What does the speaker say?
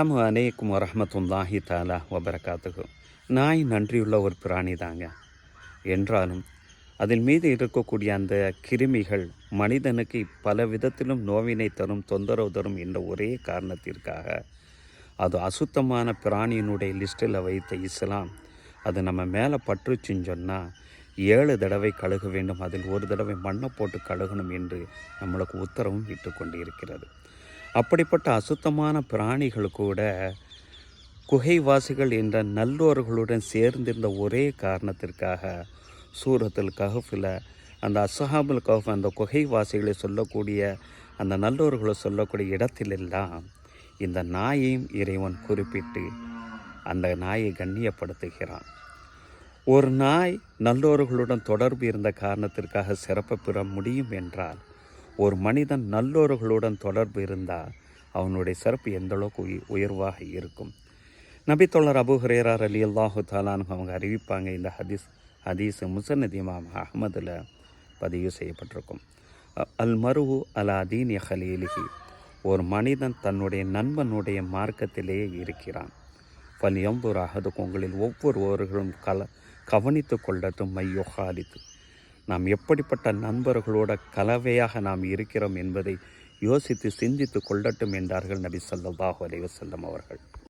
அலாம் அலைக்கும் வரமத்துல்லாஹி தாலா வபரகாத்துகு நாய் நன்றியுள்ள ஒரு பிராணி தாங்க. என்றாலும் அதன் மீது இருக்கக்கூடிய அந்த கிருமிகள் மனிதனுக்கு பல விதத்திலும் நோவினை தரும் தொந்தரவு தரும் என்ற ஒரே காரணத்திற்காக அது அசுத்தமான பிராணியினுடைய லிஸ்ட்டில் வைத்த இஸ்லாம். அது நம்ம மேலே பற்றுச்சுன்னு சொன்னால் ஏழு தடவை கழுக வேண்டும் அதில் ஒரு தடவை மண்ணை போட்டு கழுகணும் என்று நம்மளுக்கு உத்தரவும் இட்டு கொண்டிருக்கிறது. அப்படிப்பட்ட அசுத்தமான பிராணிகள் கூட குகைவாசிகள் என்ற நல்லோர்களுடன் சேர்ந்திருந்த ஒரே காரணத்திற்காக சூரத்தில் கஹஃபில் அந்த அசஹாபுல் கஹஃப் அந்த குகைவாசிகளை சொல்லக்கூடிய அந்த நல்லோர்களை சொல்லக்கூடிய இடத்திலெல்லாம் இந்த நாயையும் இறைவன் குறிப்பிட்டு அந்த நாயை கண்ணியப்படுத்துகிறான். ஒரு நாய் நல்லோர்களுடன் தொடர்பு இருந்த காரணத்திற்காக சிறப்பு பெற முடியும் என்றால் ஒரு மனிதன் நல்லோர்களுடன் தொடர்பு இருந்தால் அவனுடைய சிறப்பு எந்த அளவுக்கு உயி உயர்வாக இருக்கும். நபித்தொள்ளர் அபு ஹரேரார் அலி அல்லாஹு தாலானு அவங்க அறிவிப்பாங்க இந்த ஹதீஸ் ஹதீஸ் முசன்னத் இமாம் அஹமதில் பதிவு செய்யப்பட்டிருக்கும். அல் மருவு அல் அதீன் ஹலீலிஹி. ஒரு மனிதன் தன்னுடைய நண்பனுடைய மார்க்கத்திலேயே இருக்கிறான். பல் எம்பூர் அகதுக்கு உங்களில் ஒவ்வொருவர்களும் கல கவனித்து கொள்ளட்டும் மையொஹாலித்து நாம் எப்படிப்பட்ட நண்பர்களோட கலவையாக நாம் இருக்கிறோம் என்பதை யோசித்து சிந்தித்து கொள்ளட்டும் என்றார்கள் நபி ஸல்லல்லாஹு அலைவசல்லம் அவர்கள்.